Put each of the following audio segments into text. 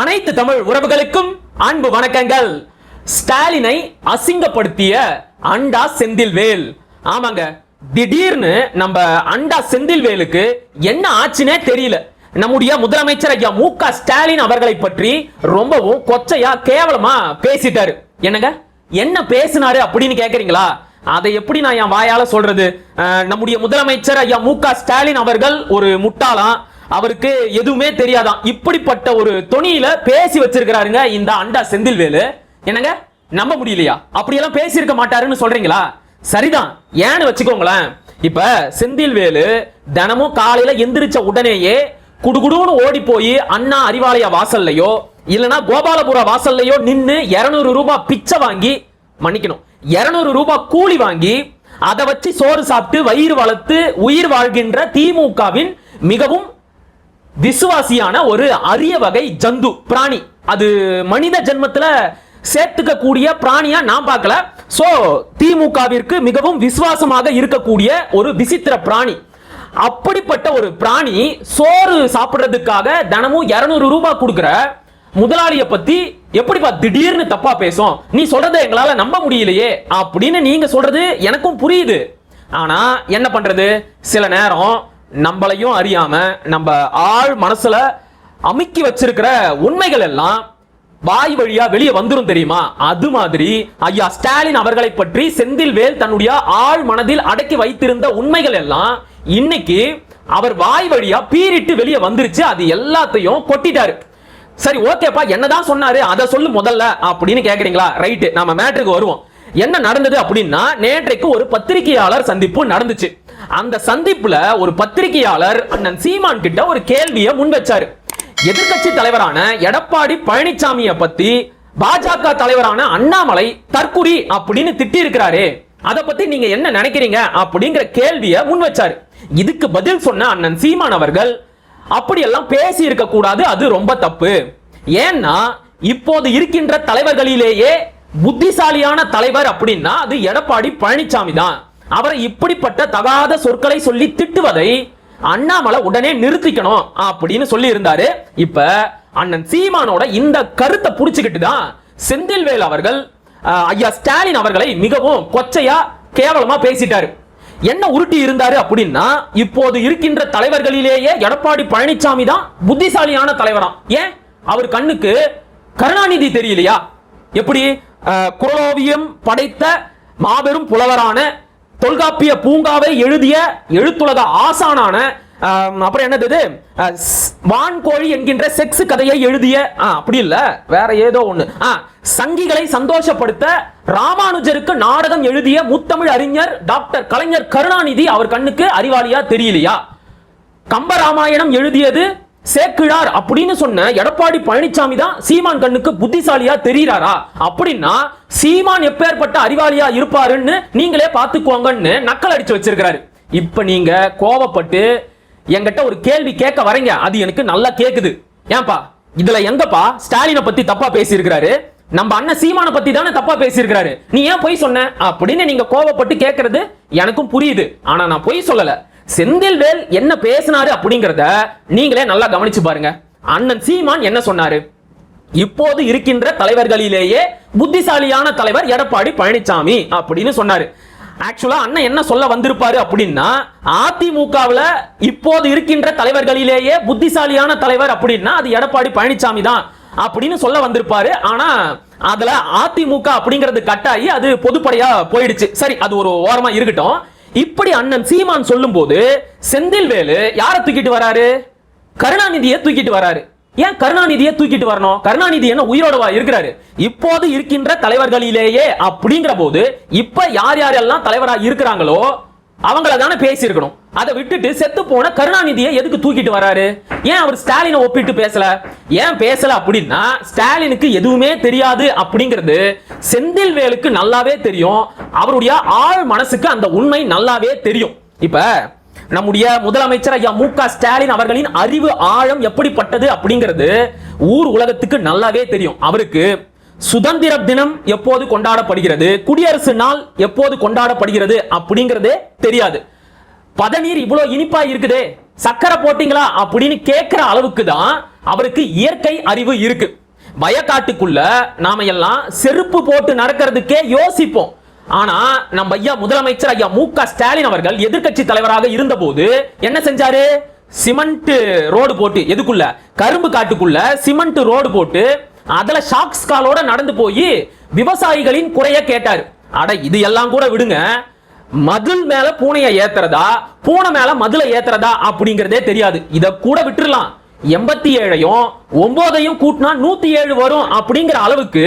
அனைத்து தமிழ் உறவுகளுக்கும் அன்பு வணக்கங்கள். ஸ்டாலினை அசிங்கப்படுத்திய அண்டா செந்தில்வேல். ஆமாங்க. திடீர்னு நம்ம அண்டா செந்தில்வேலுக்கு என்ன ஆச்சுன்னே தெரியல. நம்முடைய முதலமைச்சர் ஐயா மு க ஸ்டாலின் அவர்களை பற்றி ரொம்பவும் கொச்சையா கேவலமா பேசிட்டாரு. என்னங்க? என்ன பேசினாரு அப்படின்னு கேக்குறீங்களா? அதை எப்படி நான் என் வாயால சொல்றது? நம்முடைய முதலமைச்சர் ஐயா மு க ஸ்டாலின் அவர்கள் ஒரு முட்டாளாம் அவருக்கு எதுவுமே தெரியாதான். இப்படிப்பட்ட ஒரு தொனியில பேசி வச்சிருக்கிறாருங்க இந்த அண்டா செந்தில்வேலு. என்னங்க? நம்ப முடியலையா? அப்படியெல்லாம் பேசியிருக்க மாட்டாருன்னு சொல்றீங்களா? சரிதான். ஏன்னு வச்சுக்கோங்களேன். இப்ப செந்தில்வேலு தினமும் காலையில எந்திரிச்ச உடனேயே குடுகுடுன்னு ஓடி போய் அண்ணா அறிவாலய வாசல்லையோ இல்லனா கோபாலபுர வாசல்லையோ நின்னு 200 ரூபாய் பிச்சை வாங்கி மன்னிக்கணும். 200 ரூபாய் கூலி வாங்கி அதை வச்சு சோறு சாப்பிட்டு வயிறு வளர்த்து உயிர் வாழ்கின்ற திமுகவின் மிகவும் விசுவாசியான ஒரு அரிய வகை ஜந்து பிராணி. அது மனித ஜென்மத்தில் சேர்த்துக்க கூடிய பிராணியா நான் பார்க்கல. சோ திமுகவிற்கு மிகவும் விசுவாசமாக இருக்கக்கூடிய ஒரு விசித்திர பிராணி. அப்படிப்பட்ட ஒரு பிராணி சோறு சாப்பிடுறதுக்காக தினமும் 200 ரூபாய் கொடுக்குற முதலாளிய பத்தி எப்படிப்பா திடீர்னு தப்பா பேசும்? நீ சொல்றதை எங்களால நம்ப முடியலையே அப்படின்னு நீங்க சொல்றது எனக்கும் புரியுது. ஆனா என்ன பண்றது? சில நேரம் நம்மளையும் அறியாம நம்ம ஆள் மனசுல அமுக்கி வச்சிருக்கிற உண்மைகள் எல்லாம் வாய் வழியா வெளியே வந்துரும் தெரியுமா? அது மாதிரி ஐயா ஸ்டாலின் அவர்களை பற்றி செந்தில்வேல் தன்னுடைய ஆள் மனதில் அடக்கி வைத்திருந்த உண்மைகள் எல்லாம் இன்னைக்கு அவர் வாய் வழியா பீறிட்டு வெளியே வந்துருச்சு. அது எல்லாத்தையும் கொட்டிட்டாரு. சரி ஓகேப்பா என்னதான் சொன்னாரு அதை சொல்லு முதல்ல அப்படின்னு கேக்குறீங்களா? ரைட்டு நம்ம மேட்ருக்கு வருவோம். என்ன நடந்தது அப்படின்னா நேற்றைக்கு ஒரு பத்திரிகையாளர் சந்திப்பு நடந்துச்சு. அந்த சந்திப்புல ஒரு பத்திரிகையாளர் அண்ணன் சீமான் கிட்ட ஒரு கேள்வியை முன் வச்சாரு. எதிர்க்கட்சி தலைவரான எடப்பாடி பழனிசாமிய பத்தி பாஜக தலைவரான அண்ணாமலை தற்குறி அப்படின்னு திட்டி இருக்கிறாரு அதை பத்தி நீங்க என்ன நினைக்கிறீங்க அப்படிங்கிற கேள்வியை முன் வச்சாரு. இதுக்கு பதில் சொன்ன அண்ணன் சீமான் அவர்கள் அப்படியெல்லாம் பேசி இருக்க கூடாது அது ரொம்ப தப்பு. ஏன்னா இப்போது இருக்கின்ற தலைவர்களிலேயே புத்திசாலியான தலைவர் அப்படின்னா அது எடப்பாடி பழனிசாமி தான். அவரை இப்படிப்பட்ட தகாத சொற்களை சொல்லி திட்டுவதை அண்ணாமலை உடனே நிறுத்திக்கணும் அப்படின்னு சொல்லி இருந்தாரு இப்ப அண்ணன் சீமானோட இந்த கருத்தை புடிச்சுக்கிட்டு தான் செந்தில்வேல் அவர்கள் ஐயா ஸ்டாலின் அவர்களை மிகவும் கொச்சையா கேவலமா பேசிட்டாரு. என்ன உருட்டி இருந்தாரு அப்படின்னா இப்போது இருக்கின்ற தலைவர்களிலேயே எடப்பாடி பழனிசாமி தான் புத்திசாலியான தலைவராம். ஏன்? அவர் கண்ணுக்கு கருணாநிதி தெரியலையா? எப்படி? குரலோவியம் படைத்த மாபெரும் புலவரான தொல்காப்பிய பூங்காவை எழுதிய எழுத்துலக ஆசானான அப்புறம் என்னது வான்கோழி என்கின்ற செக்ஸ் கதையை எழுதிய ஆ, அப்படி இல்ல வேற ஏதோ ஒண்ணு. ஆ, சங்கிகளை சந்தோஷப்படுத்த ராமானுஜருக்கு நாடகம் எழுதிய முத்தமிழ் அறிஞர் டாக்டர் கலைஞர் கருணாநிதி அவர் கண்ணுக்கு அறிவாளியா தெரியலையா? கம்பராமாயணம் எழுதியது சேக்கிழார் அப்படின்னு சொன்ன எடப்பாடி பழனிசாமி தான் சீமான் கண்ணுக்கு புத்திசாலியா தெரியறாரா? அப்படின்னா சீமான் எப்பேற்பட்ட அறிவாளியா இருப்பாருன்னு நீங்களே பாத்துக்கோங்கன்னு நக்கல் அடிச்சு வச்சிருக்கிறாரு. இப்ப நீங்க கோவப்பட்டு என்கிட்ட ஒரு கேள்வி கேட்க வரீங்க. அது எனக்கு நல்லா கேக்குது. ஏன்பா? இதுல எங்கப்பா ஸ்டாலினை பத்தி தப்பா பேசியிருக்கிறாரு? நம்ம அண்ணன் சீமான பத்தி தானே தப்பா பேசியிருக்கிறாரு. நீ ஏன் பொய் சொன்ன? அப்படின்னு நீங்க கோவப்பட்டு கேட்கறது எனக்கும் புரியுது. ஆனா நான் பொய் சொல்லல. செந்தில்வேல் என்ன பேசினாரு அப்படிங்கிறத நீங்களே நல்லா கவனிச்சு பாருங்க. அண்ணன் சீமான் என்ன சொன்னாரு? இப்போது இருக்கின்ற தலைவர்களிலேயே புத்திசாலியான தலைவர் எடப்பாடி பழனிசாமி அப்படின்னு சொன்னாரு. ஆக்சுவலா அண்ணன் என்ன சொல்ல வந்திருப்பாரு அப்படின்னா அதிமுகவில் இப்போது இருக்கின்ற தலைவர்களிலேயே புத்திசாலியான தலைவர் அப்படின்னா அது எடப்பாடி பழனிசாமி தான் அப்படின்னு சொல்ல வந்திருப்பாரு. ஆனா அதுல அதிமுக அப்படிங்கிறது கட்டாயி அது பொதுப்படையா போயிடுச்சு. சரி அது ஒரு ஓரமா இருக்கட்டும். இப்படி அண்ணன் சீமான் சொல்லும்போது செந்தில்வேலு யாரை தூக்கிட்டு வராரு? கருணாநிதியை தூக்கிட்டு வராரு. ஏன் கருணாநிதியை தூக்கிட்டு வரணும்? கருணாநிதி என்ன உயிரோடவா இருக்கிறாரு? இப்போது இருக்கின்ற தலைவர்களிலேயே அப்படிங்கிற போது இப்ப யார் யாரெல்லாம் தலைவரா இருக்கிறாங்களோ அவங்கள தானே பேசியிருக்கணும். அதை விட்டுட்டு செத்து போன கருணாநிதியை எதுக்கு தூக்கிட்டு வராரு? ஏன் அவர் ஸ்டாலினை ஒப்பிட்டு பேசல? ஏன் பேசல அப்படின்னா ஸ்டாலினுக்கு எதுவுமே தெரியாது அப்படிங்கிறது செந்தில்வேலுக்கு நல்லாவே தெரியும். அவருடைய ஆழ் மனசுக்கு அந்த உண்மை நல்லாவே தெரியும். இப்ப நம்முடைய முதலமைச்சர் ஐயா மு க ஸ்டாலின் அவர்களின் அறிவு ஆழம் எப்படிப்பட்டது அப்படிங்கிறது ஊர் உலகத்துக்கு நல்லாவே தெரியும். அவருக்கு சுதந்திர தினம் எப்போது கொண்டாடப்படுகிறது குடியரசு நாள் எப்போது கொண்டாடப்படுகிறது அப்படிங்கிறதே தெரியாது. பதநீர் இவ்வளவு இனிப்பா இருக்குதே சக்கரை போட்டீங்களா அப்படின்னு கேட்கிற அளவுக்கு தான் அவருக்கு இயற்கை அறிவு இருக்கு. வயக்காட்டுக்குள்ள நாம எல்லாம் செருப்பு போட்டு நடக்கிறதுக்கே யோசிப்போம். ஆனா நம்ம ஐயா முதலமைச்சர் ஐயா மு க ஸ்டாலின் அவர்கள் எதிர்க்கட்சி தலைவராக இருந்தபோது என்ன செஞ்சாரு? சிமெண்ட் ரோடு போட்டு எதுக்குள்ள? கரும்பு காட்டுக்குள்ள சிமெண்ட் ரோடு போட்டு அதுல ஷாக்ஸ் காலோட நடந்து போய் விவசாயிகளின் குறைய கேட்டார். அட இது எல்லாம் கூட விடுங்க. மதில் மேல பூனையை ஏத்துறதா? பூனை மேல மதுளை ஏத்துறதா? அப்படிங்கறதே தெரியாது. இத கூட விட்டுறலாம். எண்பத்தி ஏழையும் ஒன்பதையும் கூட்டினா நூத்தி ஏழு வரும் அப்படிங்கிற அளவுக்கு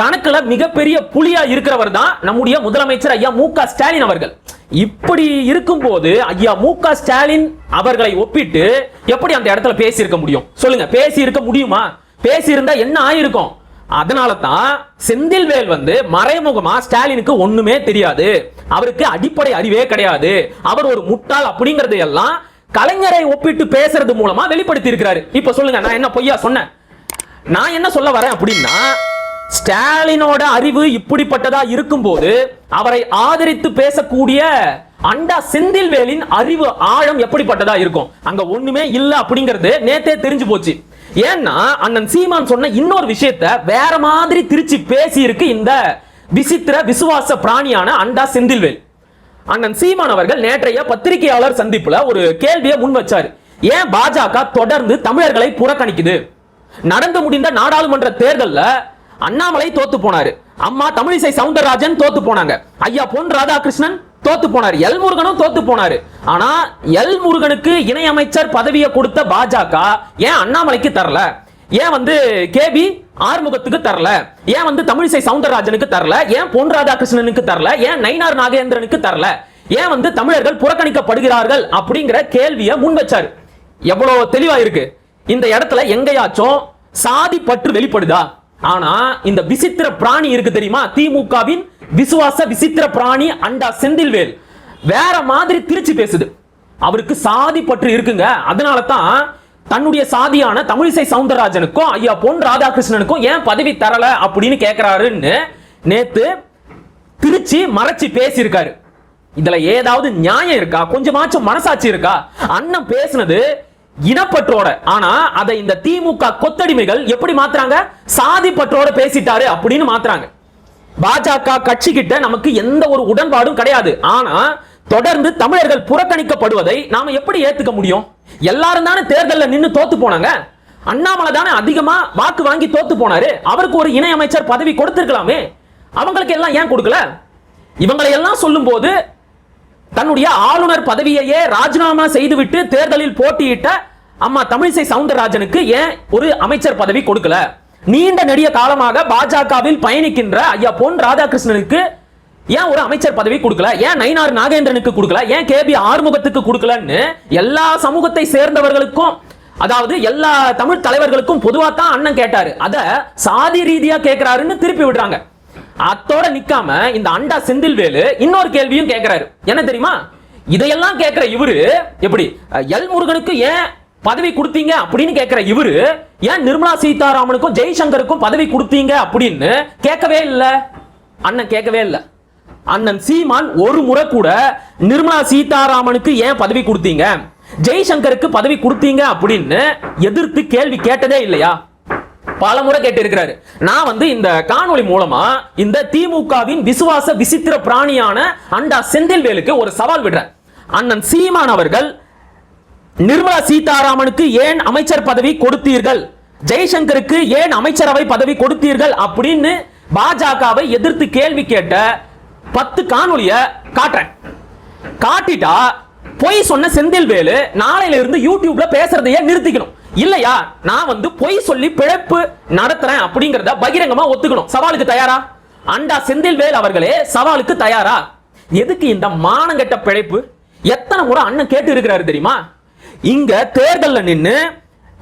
கணக்குல மிகப்பெரிய புலியா இருக்கிறவர் தான் நம்முடைய முதலமைச்சர் ஐயா மு க ஸ்டாலின் அவர்கள். இப்படி இருக்கும் போது ஐயா மு க ஸ்டாலின் அவர்களை ஒப்பிட்டு எப்படி அந்த இடத்துல பேசி இருக்க முடியும்? சொல்லுங்க பேசி இருக்க முடியுமா? பேசி இருந்தா என்ன ஆயிருக்கும்? அதனால தான் செந்தில்வேல் வந்து மறைமுகமா ஸ்டாலினுக்கு ஒண்ணுமே தெரியாது. அவருக்கு அடிப்படை அறிவே கிடையாது. அவர் ஒரு முட்டாள் அப்படிங்கறது எல்லாம் கலைஞரை ஒப்பிட்டு பேசுறது மூலமா வெளிப்படுத்தி இருக்கிறாரு இப்ப சொல்லுங்க நான் என்ன பொய்யா சொன்னேன்? நான் என்ன சொல்ல வரேன் அப்படின்னா ஸ்டாலினோட அறிவு இப்படிப்பட்டதா இருக்கும்போது அவரை ஆதரித்து பேசக்கூடிய அண்டா செந்தில்வேலின் அறிவு ஆழம் எப்படிப்பட்டதா இருக்கும்? அங்க ஒண்ணுமே இல்ல அப்படிங்கிறது நேத்தே தெரிஞ்சு போச்சு. ஏன்னா அண்ணன் சீமான் சொன்ன இன்னொரு விஷயத்த வேற மாதிரி திருச்சி பேசி இருக்கு இந்த விசித்திர விசுவாச பிராணியான அண்டா செந்தில்வேல். அண்ணன் சீமான் அவர்கள் நேற்றைய பத்திரிகையாளர் சந்திப்புல ஒரு கேள்வியை முன் வச்சாரு. ஏன் பாஜக தொடர்ந்து தமிழர்களை புறக்கணிக்குது? நடந்து முடிந்த நாடாளுமன்ற தேர்தலில் அண்ணாமலை தோத்து போனாரு. அம்மா தமிழிசை சவுந்தரராஜன் தோத்து போனாங்க. ஐயா பொன் ராதாகிருஷ்ணன் தோத்து போனார். எல் முருகனும் தோத்து போனாரு. ஆனா எல் முருகனுக்கு இணையமைச்சர் பதவியை கொடுத்த பாஜக ஏன் அண்ணாமலைக்கு தரல? ஏன் வந்து கேபி ஆறுமுகத்துக்கு தரல? ஏன் வந்து தமிழிசை சவுந்தரராஜனுக்கு தரல? ஏன் பொன் ராதாகிருஷ்ணனுக்கு தரல? ஏன் நயினார் நாகேந்திரனுக்கு தரல? ஏன் வந்து தமிழர்கள் புறக்கணிக்கப்படுகிறார்கள் அப்படிங்கிற கேள்வியை முன் வச்சாரு. எவ்வளவு தெளிவா இருக்கு இந்த இடத்துல எங்கேயாச்சும் சாதி பற்று வெளிப்படுதா? ஆனா இந்த விசித்திர பிராணி இருக்கு தெரியுமா? திமுகவின் விசுவாச விசித்திர பிராணி அண்டா செந்தில்வேல். வேற மாதிரி திருச்சி பேசுது. அவருக்கு சாதி பற்று இருக்குங்க. அதனால தான் தன்னுடைய சாதியான தமிழிசை சவுந்தரராஜனுக்கும் ஐயா பொன் ராதாகிருஷ்ணனுக்கும் ஏன் பதவி தரல அப்படின்னு கேட்கிறாருன்னு நேத்து திருச்சி மறைச்சு பேசியிருக்காரு. இதுல ஏதாவது நியாயம் இருக்கா? கொஞ்சமாச்சும் மனசாட்சி இருக்கா? அண்ணன் பேசுனது இனப்பற்றோட. ஆனா அதை இந்த திமுக கொத்தடிமைகள் எப்படி மாத்துறாங்க? சாதி பற்றோட பேசிட்டாரு அப்படின்னு மாத்துறாங்க. பாஜக கட்சி கிட்ட நமக்கு எந்த ஒரு உடன்பாடும் கிடையாது. ஆனா தொடர்ந்து தமிழர்கள் புறக்கணிக்கப்படுவதை நாம எப்படி ஏத்துக்க முடியும்? எல்லாரும் தானே தேர்தலில் நின்று தோத்து போனாங்க? அண்ணாமலை தானே அதிகமா வாக்கு வாங்கி தோத்து போனாரு. அவருக்கு ஒரு இணை அமைச்சர் பதவி கொடுத்திருக்கலாமே. அவங்களுக்கு எல்லாம் ஏன் கொடுக்கல? இவங்களை எல்லாம் சொல்லும்போது தன்னுடைய ஆளுநர் பதவியையே ராஜினாமா செய்துவிட்டு தேர்தலில் போட்டியிட்ட அம்மா தமிழிசை சவுந்தரராஜனுக்கு ஏன் ஒரு அமைச்சர் பதவி கொடுக்கல? நீண்ட நெடிய காலமாக பாஜகவில் பயணிக்கின்ற ஐயா பொன் ராதாகிருஷ்ணனுக்கு ஏன் ஒரு அமைச்சர் பதவி கொடுக்கல? ஏன் நயினார் நாகேந்திரனுக்கு கொடுக்கல? ஏன் கேபி ஆறுமுகத்துக்கு கொடுக்கலன்னு எல்லா சமூகத்தை சேர்ந்தவர்களுக்கும் அதாவது எல்லா தமிழ் தலைவர்களுக்கும் பொதுவா தான் அண்ணன் கேட்டாரு. அத சாதி ரீதியா கேட்கிறாருன்னு திருப்பி விடுறாங்க. அத்தோட நிக்காம இந்த அண்டா செந்தில்வேலு இன்னொரு கேள்வியும் கேட்கிறாரு என்ன தெரியுமா? இதையெல்லாம் கேட்கிற இவரு எப்படி எல் முருகனுக்கு ஏன் பதவி கொடுத்தீங்க அப்படின்னு கேட்கிற இவரு ஏன் நிர்மலா சீதாராமனுக்கும் ஜெய்சங்கருக்கும் பதவி கொடுத்தீங்க அப்படின்னு கேட்கவே இல்லை. அண்ணன் கேட்கவே இல்லை. அண்ணன் சீமான் ஒரு முறை கூட நிர்மலா சீதாராமனுக்கு ஏன் பதவி கொடுத்தீங்க? ஜெய்சங்கருக்கு பதவி கொடுத்தீங்க அப்படின்னு எதிர்த்து கேள்வி கேட்டதே இல்லையா? பல முறை கேட்டிருக்கிறாரு. நான் வந்து இந்த காணொளி மூலமா இந்த திமுகவின் விசுவாச விசித்திர பிராணியான அண்டா செந்தில்வேலுக்கு ஒரு சவால் விடுறேன். அண்ணன் சீமான் அவர்கள் நிர்மலா சீதாராமனுக்கு ஏன் அமைச்சர் பதவி கொடுத்தீர்கள்? ஜெய்சங்கருக்கு ஏன் அமைச்சரவை பதவி கொடுத்தீர்கள் அப்படின்னு பாஜகவை எதிர்த்து கேள்வி கேட்ட பத்து காணொளிய காட்டுறேன். காட்டிட்டா பொய் சொன்ன செந்தில்வேலு நாளையில இருந்து யூடியூப்ல பேசுறதையே நிறுத்திக்கணும். இல்லையா? நான் வந்து பொய் சொல்லி பிழைப்பு நடத்துறேன் அப்படிங்கறத பகிரங்கமா ஒத்துக்கணும். சவாலுக்கு தயாரா? அண்டா செந்தில்வேல் அவர்களே சவாலுக்கு தயாரா? எதுக்கு இந்த மானங்கெட்ட பிழைப்பு? எத்தனை முறை அண்ணன் கேட்டு இருக்கிறாரு தெரியுமா? இங்க தேர்தல்ல நின்று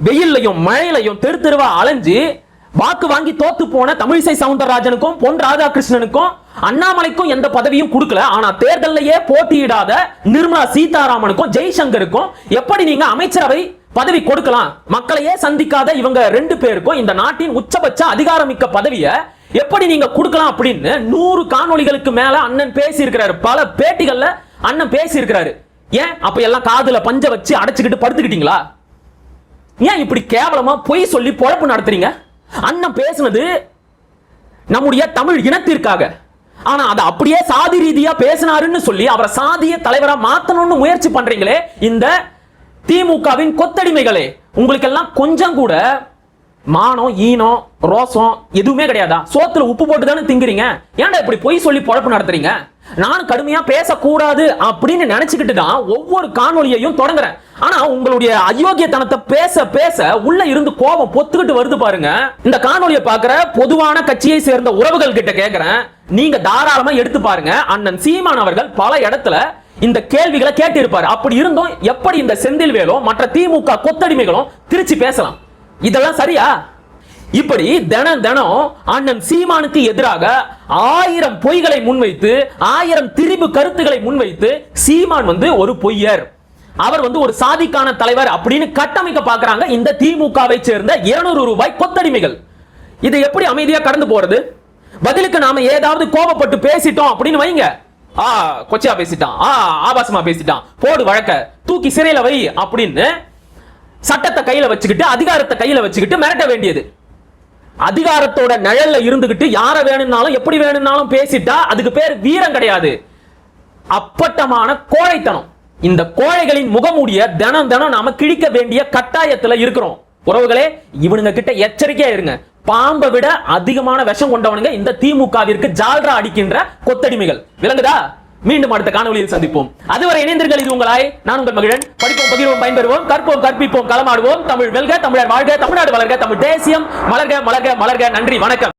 வெயில்லையும் மழையிலையும் தெரு தெருவா அலைஞ்சு வாக்கு வாங்கி தோத்து போன தமிழிசை சவுந்தரராஜனுக்கும் பொன் ராதாகிருஷ்ணனுக்கும் அண்ணாமலைக்கும் எந்த பதவியும் கொடுக்கல. ஆனா தேர்தல்லையே போட்டியிடாத நிர்மலா சீதாராமனுக்கும் ஜெய்சங்கருக்கும் எப்படி நீங்க அமைச்சரவை பதவி கொடுக்கலாம்? மக்களையே சந்திக்காத இவங்க ரெண்டு பேருக்கும் இந்த நாட்டின் உச்சபட்ச அதிகாரமிக்க பதவியை எப்படி நீங்க கொடுக்கலாம் அப்படின்னு நூறு காணொளிகளுக்கு மேல அண்ணன் பேசி இருக்கிறாரு பல பேட்டிகள்ல அண்ணன் பேசி இருக்கிறாரு ஏன்? அப்ப எல்லாம் காதுல பஞ்ச வச்சு அடைச்சுக்கிட்டு படுத்துக்கிட்டீங்களா? ஏன் இப்படி கேவலமா பொய் சொல்லி பொழப்பு நடத்துறீங்க? அண்ணன் பேசுனது நம்முடைய தமிழ் இனத்திற்காக. ஆனா அதை அப்படியே சாதி ரீதியா பேசினாருன்னு சொல்லி அவரை சாதிய தலைவரா மாத்தணும்னு முயற்சி பண்றீங்களே இந்த திமுகவின் கொத்தடிமைகளே உங்களுக்கெல்லாம் கொஞ்சம் கூட மானம் ஈனம் ரோசம் எதுவுமே கிடையாதா? சோத்துல உப்பு போட்டு தானே திங்குறீங்க? ஏன்டா இப்படி பொய் சொல்லி பொழப்பு நடத்துறீங்க? நான் கடுமையா பேசக்கூடாது அப்படின்னு நினைச்சுக்கிட்டு தான் ஒவ்வொரு காணொலியையும் தொடங்குறேன். ஆனா உங்களுடைய அயோக்கியத்தனத்தை பேச பேச உள்ள இருந்து கோபம் பொத்துக்கிட்டு வருது பாருங்க. இந்த காணொலியை பாக்குற பொதுவான கட்சியை சேர்ந்த உறவுகள் கிட்ட கேக்குறேன். நீங்க தாராளமா எடுத்து பாருங்க. அண்ணன் சீமான் அவர்கள் பல இடத்துல இந்த கேள்விகளை கேட்டு இருப்பாரு அப்படி இருந்தும் எப்படி இந்த செந்தில் வேலும் மற்ற திமுக கொத்தடிமைகளும் திருச்சி பேசலாம். இதெல்லாம் சரியா? இப்படி தினம் தினம் அண்ணன் சீமானுக்கு எதிராக ஆயிரம் பொய்களை முன்வைத்து ஆயிரம் திரிபு கருத்துக்களை முன்வைத்து சீமான் வந்து ஒரு பொய்யர். அவர் வந்து ஒரு சாதிக்கான தலைவர் அப்படின்னு கட்டமைக்க பாக்குறாங்க இந்த திமுகவை சேர்ந்த 200 ரூபாய் கொத்தடிமைகள். இதை எப்படி அமைதியா கடந்து போறது? பதிலுக்கு நாம ஏதாவது கோபப்பட்டு பேசிட்டோம் அப்படின்னு வைங்க. ஆ கொச்சையா பேசிட்டான். ஆ ஆபாசமா பேசிட்டான். போடு வழக்க. தூக்கி சிறையில வை அப்படின்னு சட்டத்தை கையில வச்சுக்கிட்டு அதிகாரத்தை கையில வச்சுக்கிட்டு மிரட்ட வேண்டியது. அதிகாரத்தோட நிழல்ல இருந்துகிட்டு யார வேணும்னாலும் எப்படி வேணும்னாலும் பேசிட்டா அதுக்கு பேர் வீரம் கிடையாது. அப்பட்டமான கோழைத்தனம். இந்த கோழைகளின் முகமூடிய தினம் தினம் நாம கிழிக்க வேண்டிய கட்டாயத்துல இருக்கிறோம். உறவுகளே இவனுங்க கிட்ட எச்சரிக்கையா இருங்க. பாம்பை விட அதிகமான விஷம் கொண்டவனுங்க இந்த திமுகவிற்கு ஜால்ரா அடிக்கின்ற கொத்தடிமைகள். விளங்குதா? மீண்டும் அடுத்த காணொளியில் சந்திப்போம். அதுவரை இணைந்தீர்கள் இது உங்களாய். நான் உங்கள் மகிழன். படிப்போம் பகிர்வோம் பயன்பெறுவோம் கற்போம் கற்பிப்போம் களமாடுவோம். தமிழ் வெல்க தமிழர் வாழ்க தமிழ்நாடு வளர்க தமிழ் தேசியம். மலர்க மலர்க மலர்க. நன்றி வணக்கம்.